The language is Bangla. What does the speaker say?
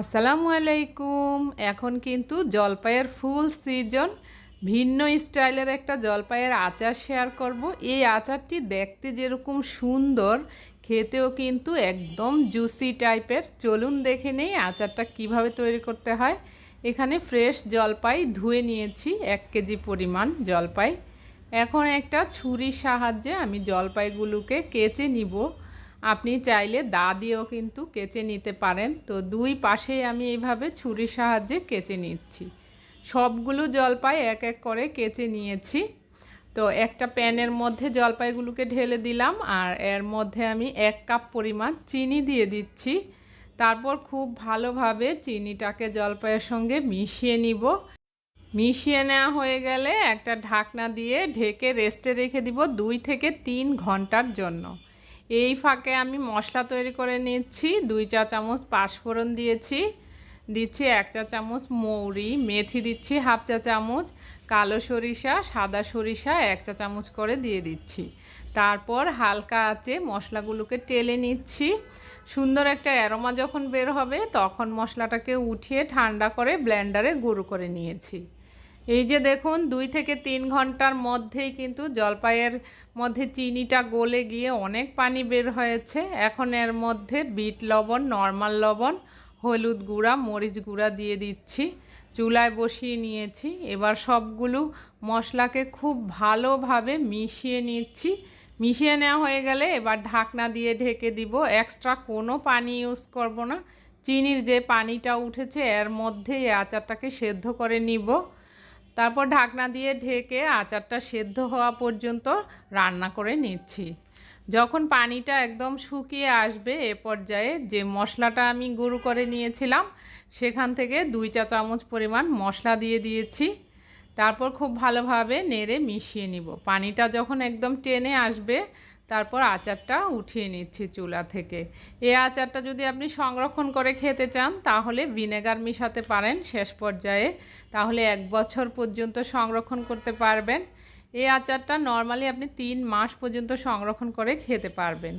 আসসালামু আলাইকুম। এখন কিন্তু জলপাইয়ের ফুল সিজন। ভিন্ন স্টাইলের একটা জলপাইয়ের আচার শেয়ার করব। এই আচারটি দেখতে যেরকম সুন্দর, খেতেও কিন্তু একদম জুসি টাইপের। চলুন দেখে নেই আচারটা কীভাবে তৈরি করতে হয়। এখানে ফ্রেশ জলপাই ধুয়ে নিয়েছি, এক কেজি পরিমাণ জলপাই। এখন একটা ছুরির সাহায্যে আমি জলপাইগুলোকে কেচে নিব। আপনি চাইলে দা দিয়েও কিন্তু কেচে নিতে পারেন। তো দুই পাশেই আমি এইভাবে ছুরির সাহায্যে কেচে নিচ্ছি। সবগুলো জলপাই এক এক করে কেচে নিয়েছি। তো একটা প্যানের মধ্যে জলপাইগুলোকে ঢেলে দিলাম আর এর মধ্যে আমি এক কাপ পরিমাণ চিনি দিয়ে দিচ্ছি। তারপর খুব ভালোভাবে চিনিটাকে জলপাইয়ের সঙ্গে মিশিয়ে নিব। মিশিয়ে নেওয়া হয়ে গেলে একটা ঢাকনা দিয়ে ঢেকে রেস্টে রেখে দিব দুই থেকে তিন ঘণ্টার জন্য। এই ফাঁকে আমি মশলা তৈরি করে নিচ্ছি, দুই চা চামচ পাঁচফোড়ন দিয়েছি, দিচ্ছি এক চা চামচ মৌরি, মেথি দিচ্ছি হাফ চা চামচ, কালো সরিষা, সাদা সরিষা এক চা চামচ করে দিয়ে দিচ্ছি। তারপর হালকা আঁচে মশলাগুলোকে টেলে নিচ্ছি। সুন্দর একটা অ্যারোমা যখন বের হবে, তখন মশলাটাকে উঠিয়ে ঠান্ডা করে ব্লেন্ডারে গুঁড়ো করে নিয়েছি। এই যে দেখুন, দুই থেকে তিন ঘণ্টার মধ্যেই কিন্তু জলপাইয়ের মধ্যে চিনিটা গলে গিয়ে অনেক পানি বের হয়েছে। এখন এর মধ্যে বিট লবণ, নর্মাল লবণ, হলুদ গুঁড়া, মরিচ গুঁড়া দিয়ে দিচ্ছি। চুলায় বসিয়ে নিয়েছি। এবার সবগুলো মশলাকে খুব ভালোভাবে মিশিয়ে নিচ্ছি। মিশিয়ে নেওয়া হয়ে গেলে এবার ঢাকনা দিয়ে ঢেকে দিব। এক্সট্রা কোনো পানি ইউজ করব না। চিনির যে পানিটা উঠেছে, এর মধ্যে এই আচারটাকে সেদ্ধ করে নিব। তারপর ঢাকনা দিয়ে ঢেকে আচারটা সেদ্ধ হওয়া পর্যন্ত রান্না করে নিচ্ছি। যখন পানিটা একদম শুকিয়ে আসবে এ পর্যায়ে যে মশলাটা আমি গুঁড়ো করে নিয়েছিলাম, সেখান থেকে দুই চা চামচ পরিমাণ মশলা দিয়ে দিয়েছি। তারপর খুব ভালোভাবে নেড়ে মিশিয়ে নিব। পানিটা যখন একদম টেনে আসবে তারপর আচারটা উঠিয়ে নিচ্ছি চুলা থেকে। এই আচারটা যদি আপনি সংরক্ষণ করে খেতে চান, তাহলে ভিনেগার মিশাতে পারেন শেষ পর্যায়ে। তাহলে এক বছর পর্যন্ত সংরক্ষণ করতে পারবেন। এই আচারটা নর্মালি আপনি তিন মাস পর্যন্ত সংরক্ষণ করে খেতে পারবেন।